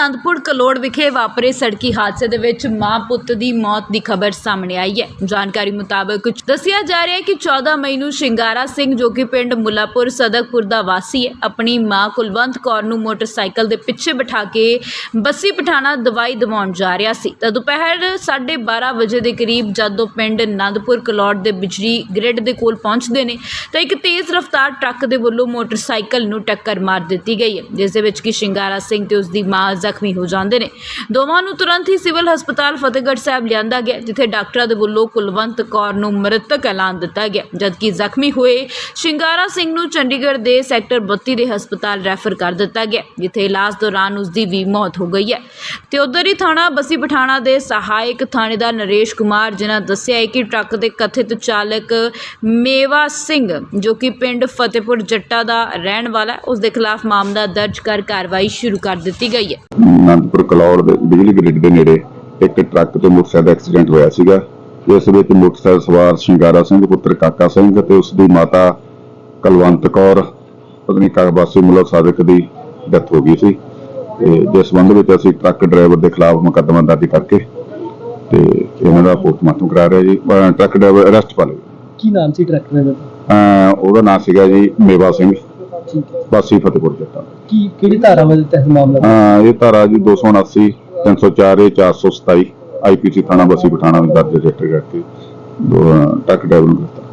ਅਨੰਦਪੁਰ ਕਲੋੜ ਵਿਖੇ ਵਾਪਰੇ ਸੜਕੀ ਹਾਦਸੇ ਦੇ ਵਿੱਚ ਮਾਂ ਪੁੱਤ ਦੀ ਮੌਤ ਦੀ ਖਬਰ ਸਾਹਮਣੇ ਆਈ ਹੈ। ਜਾਣਕਾਰੀ ਮੁਤਾਬਕ ਦੱਸਿਆ ਜਾ ਰਿਹਾ ਹੈ ਕਿ 14 ਮਈ ਨੂੰ ਸ਼ਿੰਗਾਰਾ ਸਿੰਘ ਜੋ ਕਿ ਪਿੰਡ ਮੁਲਾਪੁਰ ਸਦਕਪੁਰ ਦਾ ਵਾਸੀ ਹੈ, ਆਪਣੀ ਮਾਂ ਕੁਲਵੰਤ ਕੌਰ ਨੂੰ ਮੋਟਰਸਾਈਕਲ ਦੇ ਪਿੱਛੇ ਬਿਠਾ ਕੇ ਬੱਸੀ ਪਠਾਣਾ ਦਵਾਈ ਦਿਵਾਉਣ ਜਾ ਰਿਹਾ ਸੀ। ਤਾਂ ਦੁਪਹਿਰ 12:30 ਵਜੇ ਦੇ ਕਰੀਬ ਜਦੋਂ ਪਿੰਡ ਅਨੰਦਪੁਰ ਕਲੋੜ ਦੇ ਬਿਜਲੀ ਗ੍ਰਿਡ ਦੇ ਕੋਲ ਪਹੁੰਚਦੇ ਨੇ, ਤਾਂ ਇੱਕ ਤੇਜ਼ ਰਫ਼ਤਾਰ ਟਰੱਕ ਦੇ ਵੱਲੋਂ ਮੋਟਰਸਾਈਕਲ ਨੂੰ ਟੱਕਰ ਮਾਰ ਦਿੱਤੀ ਗਈ ਹੈ, ਜਿਸ ਦੇ ਵਿੱਚ ਕਿ ਸ਼ਿੰਗਾਰਾ ਸਿੰਘ ਤੇ ਉਸ ਦੀ ਮਾਂ ਜ਼ਖਮੀ ਹੋ ਜਾਂਦੇ ਨੇ। ਦੋਵਾਂ ਨੂੰ ਤੁਰੰਤ ਹੀ ਸਿਵਲ ਹਸਪਤਾਲ ਫਤਿਹਗੜ੍ਹ ਸਾਹਿਬ ਲਿਆਂਦਾ ਗਿਆ, ਜਿੱਥੇ ਡਾਕਟਰਾਂ ਦੇ ਵੱਲੋਂ ਕੁਲਵੰਤ ਕੌਰ ਨੂੰ ਮ੍ਰਿਤਕ ਐਲਾਨ ਦਿੱਤਾ ਗਿਆ। ਜਦਕਿ ਜ਼ਖਮੀ ਹੋਏ ਸ਼ਿੰਗਾਰਾ ਸਿੰਘ ਨੂੰ ਚੰਡੀਗੜ੍ਹ ਦੇ ਸੈਕਟਰ 32 ਦੇ ਹਸਪਤਾਲ ਰੈਫਰ ਕਰ ਦਿੱਤਾ ਗਿਆ, ਜਿੱਥੇ ਇਲਾਜ ਦੌਰਾਨ ਉਸ ਦੀ ਵੀ ਮੌਤ ਹੋ ਗਈ ਹੈ। ਤੇ ਉਧਰ ਹੀ ਥਾਣਾ ਬਸੀ ਪਠਾਣਾ ਦੇ ਸਹਾਇਕ ਥਾਣੇਦਾਰ ਨਰੇਸ਼ ਕੁਮਾਰ ਜਿਨ੍ਹਾਂ ਦੱਸਿਆ ਹੈ ਕਿ ਟਰੱਕ ਦੇ ਕਥਿਤ ਚਾਲਕ ਮੇਵਾ ਸਿੰਘ, ਜੋ ਕਿ ਪਿੰਡ ਫਤਿਹਪੁਰ ਜੱਟਾ ਦਾ ਰਹਿਣ ਵਾਲਾ ਉਸ ਦੇ ਖਿਲਾਫ ਮਾਮਲਾ ਦਰਜ ਕਰ ਕਾਰਵਾਈ ਸ਼ੁਰੂ ਕਰ ਦਿੱਤੀ ਗਈ ਹੈ। ਅਨੰਦਪੁਰ ਕਲੌੜ ਦੇ ਬਿਜਲੀ ਗ੍ਰਿਡ ਦੇ ਨੇੜੇ ਇੱਕ ਟਰੱਕ ਤੇ ਮੋਟਰਸਾਈਕਲ ਦਾ ਐਕਸੀਡੈਂਟ ਹੋਇਆ ਸੀਗਾ। ਇਸ ਵਿੱਚ ਮੋਟਰਸਾਈਕਲ ਸਵਾਰ ਸ਼ਿੰਗਾਰਾ ਸਿੰਘ ਪੁੱਤਰ ਕਾਕਾ ਸਿੰਘ ਤੇ ਉਸ ਦੀ ਮਾਤਾ ਕਲਵੰਤ ਕੌਰ ਪਤਨੀ ਕਾਗਬਾਸੀ ਮੁਲਕ ਸਾਦਕ ਦੀ ਡੈਥ ਹੋ ਗਈ ਸੀ। ਤੇ ਜਿਸ ਸੰਬੰਧ ਵਿੱਚ ਅਸੀਂ ਟਰੱਕ ਡਰਾਈਵਰ ਦੇ ਖਿਲਾਫ ਮੁਕੱਦਮਾ ਦਰਜ ਕਰਕੇ ਤੇ ਇਹਨਾਂ ਦਾ ਪੋਸਟਮਾਰਟਮ ਕਰਾ ਰਹੇ ਜੀ। ਅਹ ਟਰੱਕ ਡਰਾਈਵਰ ਅਰੈਸਟ ਪਾ ਲਿਆ। ਕੀ ਨਾਮ ਸੀ ਟਰੱਕ ਡਰਾਈਵਰ ਦਾ? ਅਹ ਉਹਦਾ ਨਾਮ ਸੀਗਾ ਜੀ ਮੇਵਾ ਸਿੰਘ। ਠੀਕ ਹੈ ਵਾਸੀ ਫਤਿਹਪੁਰ ਜੱਟਾਂ ਕੀ ਕਿਹੜੀ ਧਾਰਾਵਾਂ ਦੇ ਤਹਿਤ ਮਾਮਲਾ? ਅਹ ਇਹ ਧਾਰਾ ਜੀ 279 304 ਇਹ 427 ਆਈਪੀਸੀ ਥਾਣਾ ਬਸੀ ਪਠਾਣਾ ਵਿੱਚ ਦਰਜ ਰਜਿਸਟਰ ਕਰਕੇ ਟਰੱਕ ਡਰਾਈਵਰ ਨੂੰ ਗ੍ਰਿਫਤਾਰ।